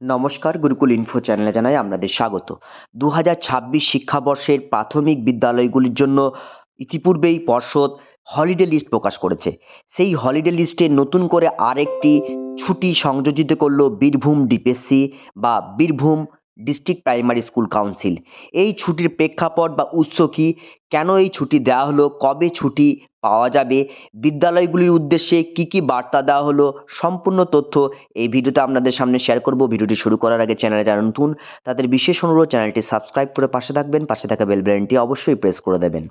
নমস্কার, গুরুকুল ইনফো চ্যানেলে জানাই আপনাদের স্বাগত। দু হাজার ছাব্বিশ শিক্ষাবর্ষের প্রাথমিক বিদ্যালয়গুলির জন্য ইতিপূর্বেই পর্ষদ হলিডে লিস্ট প্রকাশ করেছে। সেই হলিডে লিস্টে নতুন করে আরেকটি ছুটি সংযোজিত করল বীরভূম ডিপিএসসি বা Birbhum district primary school council এই ছুটির প্রেক্ষাপট বা উৎস কী? কেন এই ছুটি দেওয়া হলো? কবে ছুটি পাওয়া যাবে? বিদ্যালয়গুলির উদ্দেশ্যে কী কী বার্তা দেওয়া হলো? সম্পূর্ণ তথ্য এই ভিডিওতে আপনাদের সামনে শেয়ার করব। ভিডিওটি শুরু করার আগে চ্যানেলে যারা নতুন, তাদের বিশেষ অনুরোধ চ্যানেলটি সাবস্ক্রাইব করে পাশে থাকবেন। পাশে থাকা বেল বাটনটি অবশ্যই প্রেস করে দেবেন।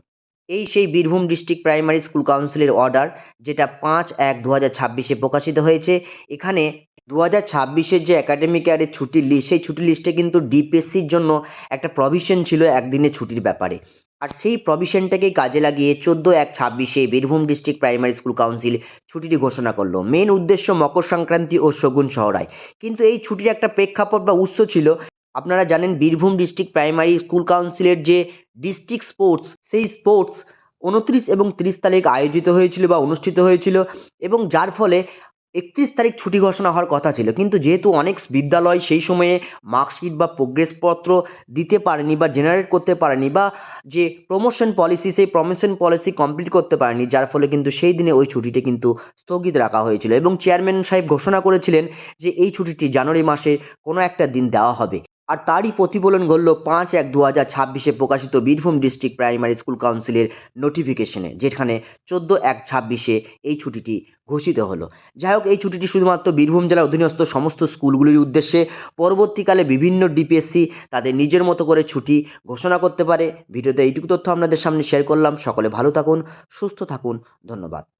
এই সেই বীরভূম ডিস্ট্রিক্ট প্রাইমারি স্কুল কাউন্সিলের অর্ডার যেটা পাঁচ এক দু হাজার ছাব্বিশে প্রকাশিত হয়েছে। এখানে দু হাজার ছাব্বিশের যে একাডেমিক ইয়ারের ছুটির লিস্ট সেই ছুটির লিস্টে কিন্তু ডিপিএসসির জন্য একটা প্রভিশন ছিল একদিনের ছুটির ব্যাপারে। আর সেই প্রভিশনটাকেই কাজে লাগিয়ে চোদ্দ এক ছাব্বিশে Birbhum district primary school council ছুটিটি ঘোষণা করল। মেন উদ্দেশ্য মকর সংক্রান্তি ও শগুন সহরায়। কিন্তু এই ছুটির একটা প্রেক্ষাপট বা উৎস ছিল, আপনারা জানেন বীরভূম ডিস্ট্রিক্ট প্রাইমারি স্কুল কাউন্সিলের যে ডিস্ট্রিক্ট স্পোর্টস সেই স্পোর্টস উনত্রিশ এবং তিরিশ তারিখ আয়োজিত হয়েছিল বা অনুষ্ঠিত হয়েছিল এবং যার ফলে একত্রিশ তারিখ ছুটি ঘোষণা হওয়ার কথা ছিল। কিন্তু যেহেতু অনেক বিদ্যালয় সেই সময়ে মার্কশিট বা প্রোগ্রেসপত্র দিতে পারেনি বা জেনারেট করতে পারেনি বা যে প্রমোশন পলিসি সেই প্রমোশন পলিসি কমপ্লিট করতে পারেনি, যার ফলে কিন্তু সেই দিনে ওই ছুটিটি কিন্তু স্থগিত রাখা হয়েছিল। এবং চেয়ারম্যান সাহেব ঘোষণা করেছিলেন যে এই ছুটিটি জানুয়ারি মাসে কোনো একটা দিন দেওয়া হবে। আর তারই প্রতিফলন ঘটল পাঁচ এক দু হাজার ছাব্বিশে প্রকাশিত বীরভূম ডিস্ট্রিক্ট প্রাইমারি স্কুল কাউন্সিলের নোটিফিকেশনে, যেখানে চোদ্দ এক ছাব্বিশে এই ছুটিটি ঘোষিত হলো। যাই হোক, এই ছুটিটি শুধুমাত্র বীরভূম জেলার অধীনস্থ সমস্ত স্কুলগুলির উদ্দেশ্যে, পরবর্তীকালে বিভিন্ন ডিপিএসসি তাদের নিজের মতো করে ছুটি ঘোষণা করতে পারে। ভিডিওতে এইটুকু তথ্য আপনাদের সামনে শেয়ার করলাম। সকলে ভালো থাকুন, সুস্থ থাকুন। ধন্যবাদ।